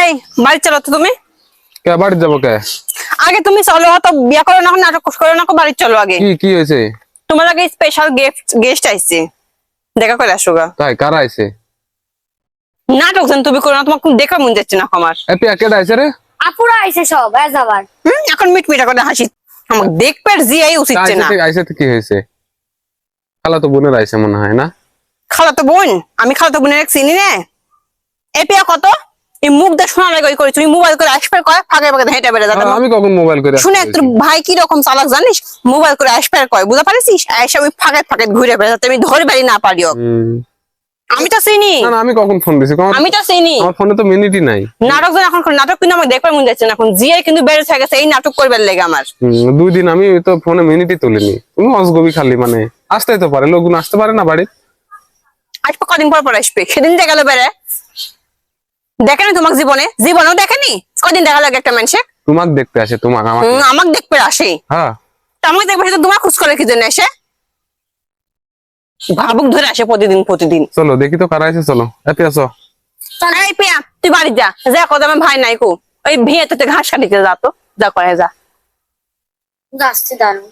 এই বাড়ি চলো তো তুমি। কে বাড়ি যাব কে? আগে তুমি চলো তো বিয়া করো না নাটক করো না বাড়ি চলো আগে। কি কি হয়েছে? তোমার আগে স্পেশাল গিফট গেস্ট আইছে। দেখা করে আসো গা। তাই কারা আইছে? নাটক যেন তুমি করো না তোমার দেখা মন যাচ্ছে না আমার। এ পিয়া কেডা আইছে রে? আপুরা আইছে সব আজ আবার এখন মিট মিটা করে হাসি। আমার দেখবে জিয়াই উচিত আইছে না। থেকে আইছে তো কি হয়েছে? খালা তো বোনের আইছে মনে হয় না? খালা তো বোন আমি খালা তো বোনের এক চিনি নে। এ পিয়া কত? এই মুখ দিয়ে শোনা লাগে করে। তুমি মোবাইল করে আসবে কয় ফাঁকে ফাঁকে হেঁটে বেড়ে যাতে আমি কখন মোবাইল করে শুনে আসতে তোর ভাই কি রকম চালাক জানিস? মোবাইল করে কয় পারিস আমি ফাঁকে ফাঁকে ঘুরে বেড়ে যাতে আমি ধরে বেড়ি না পারিও। আমি তো চিনি। না না আমি কখন ফোন দিছি? আমি তো চিনি। আমার ফোনে তো মিনিটই নাই। নাটক যেন এখন নাটক কিন্তু দেখবার মন যাচ্ছে না। এখন জিয়াই কিন্তু বেড়ে থেকে গেছে এই নাটক করবার লেগে আমার। দুই দিন আমি তো ফোনে মিনিটই তুলিনি। তুমি অসগবি খালি মানে আসতেই তো পারে। লোকগুলো আসতে পারে না বাড়ি আসবে কদিন পর পর আসবে? সেদিন দেখা গেল বেড়ে দেখেনি তোমাক জীবনে? জীবনেও দেখেনি? কদিন দেখা লাগে একটা মানুষে তোমাক দেখতে আসে তোমাক আমার হুম, আমাকে দেখবে আসে। হ্যাঁ। আমাকে দেখবে সেটা তোমার খোঁজ করে কি জন্য এসে ভাবুক ধরে আসে প্রতিদিন প্রতিদিন। চলো দেখি তো কারা আছে চলো। এতে আসো। এই পিয়া তুই বাড়ি যা। যা কত আমার ভাই নাই কো। ওই ভিয়ে তো ঘাস কাটিতে যা তো। যা করে যা। যাচ্ছে দাঁড়ান